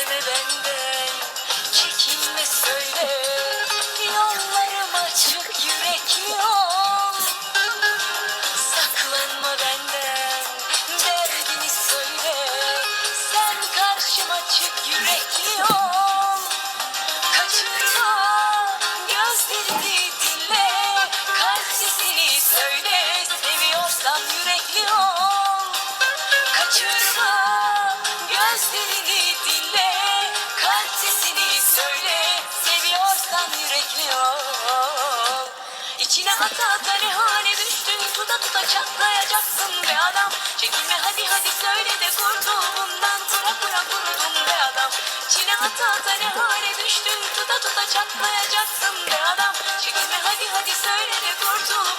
Çekinme benden, çekinme söyle. Yollarım açık yürek yol Saklanma benden, derdini söyle. Sen karşıma çık yürek ata ata ne hale düştün Tuta tuta çatlayacaksın be adam. Çekinme hadi hadi söyle de kurtul bundan Kura kura kurudum be adam. Çile ata ata ne hale düştün Tuta tuta çatlayacaksın be adam. Çekinme hadi hadi söyle de kurtul